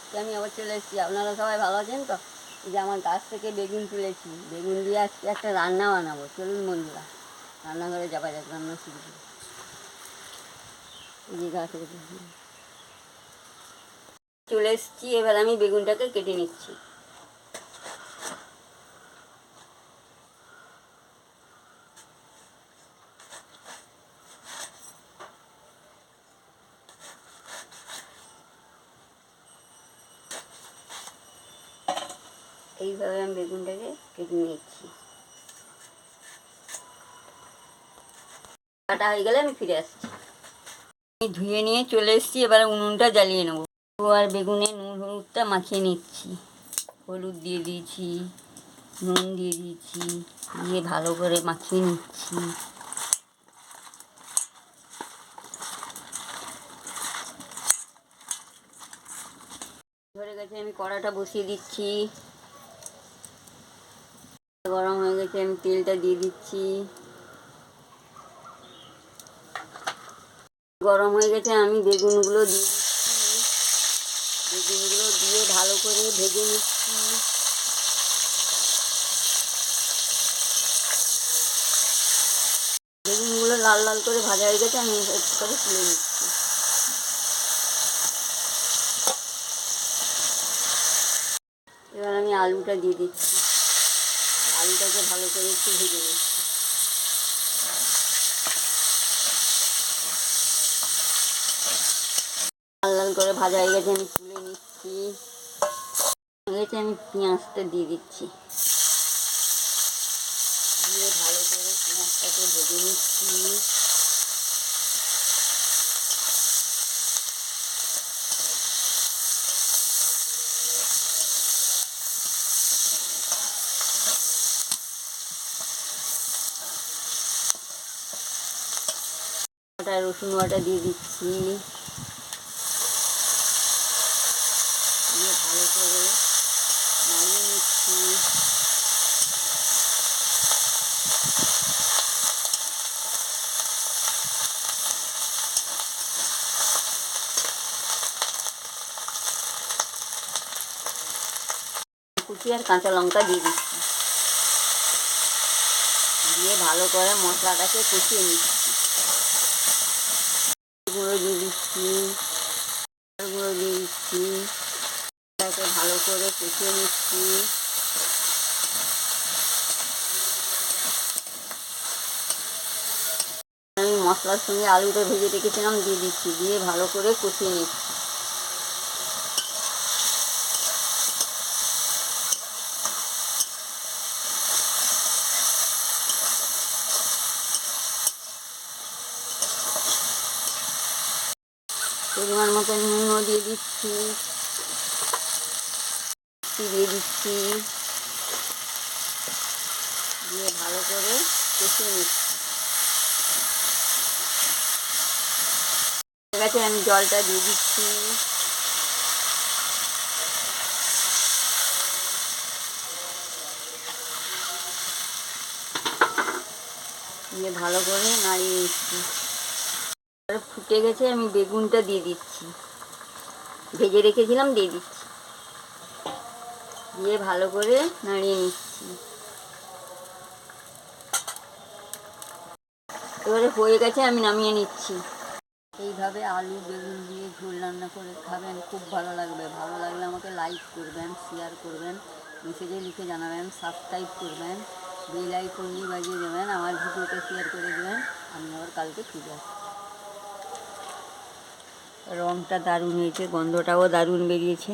আজকে আমি আবার চলে এসেছি। আপনারা সবাই ভালো আছেন তো? যে আমার গাছ থেকে বেগুন তুলেছি। বেগুন দিয়ে আজকে একটা রান্না বানাবো। চলুন বন্ধুরা, রান্নাঘরে যাওয়া যাক, রান্না শুরু করি। যে চলে এসেছি, এবার আমি বেগুনটাকে কেটে নিচ্ছি। এইভাবে আমি বেগুনটাকে কেটে নিচ্ছি কাটা হয়ে গেলে আমি ফিরে আসছি। আমি ধুয়ে নিয়ে চলে এসেছি, এবার উনুনটা জ্বালিয়ে নেব। আর বেগুনে নুন, হলুদটা মাখিয়ে নিচ্ছি। হলুদ দিয়ে দিয়েছি, নুন দিয়ে দিয়েছি, দিয়ে ভালো করে মাখিয়ে নিচ্ছি। ধরে গেছে আমি কড়াটা বসিয়ে দিচ্ছি। গরম হয়ে গেছে, আমি তেলটা দিয়ে দিচ্ছি। গরম হয়ে গেছে, আমি বেগুনগুলো দিয়ে দিচ্ছি। বেগুনগুলো দিয়ে ভালো করে ভেজে নিচ্ছি। বেগুনগুলো লাল লাল করে ভাজা হয়ে গেছে, আমি করে তুলে নিচ্ছি। এবার আমি আলুটা দিয়ে দিচ্ছি। আলুটাকে ভালো করে একটু ভেজে নিচ্ছি। লাল লাল করে ভাজা হয়ে গেছে, আমি তুলে নিচ্ছি। গেছে, আমি পেঁয়াজটা দিয়ে দিচ্ছি। দিয়ে ভালো করে পেঁয়াজটাকে ভেজে নিচ্ছি। বাটা রসুন বাটা দিয়ে দিচ্ছি। দিয়ে ভালো করে নিচ্ছি। কুচি আর কাঁচা লঙ্কা দিয়ে দিচ্ছি। দিয়ে ভালো করে মশলাটাকে কষিয়ে নিচ্ছি। গুঁড়ো দিচ্ছি গুঁড়ো দিচ্ছি ভালো করে কষিয়ে নিচ্ছি আমি মশলার সঙ্গে আলুটা ভেজে রেখেছিলাম, দিয়ে দিচ্ছি, দিয়ে ভালো করে কষিয়ে নিচ্ছি। পরিমাণ মতো নুনও দিয়ে দিচ্ছি। দিয়ে দিচ্ছি। দিয়ে ভালো করে কষিয়ে নিচ্ছি। ঠিক আছে আমি জলটা দিয়ে দিচ্ছি। দিয়ে ভালো করে নাড়িয়ে নিচ্ছি। ফুটে গেছে, আমি বেগুনটা দিয়ে দিচ্ছি। ভেজে রেখেছিলাম, দিয়ে দিচ্ছি। দিয়ে ভালো করে নাড়িয়ে নিচ্ছি। এবারে হয়ে গেছে, আমি নামিয়ে নিচ্ছি। এইভাবে আলু, বেগুন দিয়ে ঝোল রান্না করে খাবেন, খুব ভালো লাগবে। ভালো লাগলে আমাকে লাইক করবেন শেয়ার করবেন মেসেজে লিখে জানাবেন সাবস্ক্রাইব করবেন বেল আইকন দিয়ে বাজিয়ে দেবেন, আমার ভিডিওটা শেয়ার করে দেবেন। আমি আবার কালকে ফিরে আসব। রঙটা দারুণ হয়েছে গন্ধটাও দারুণ বেরিয়েছে।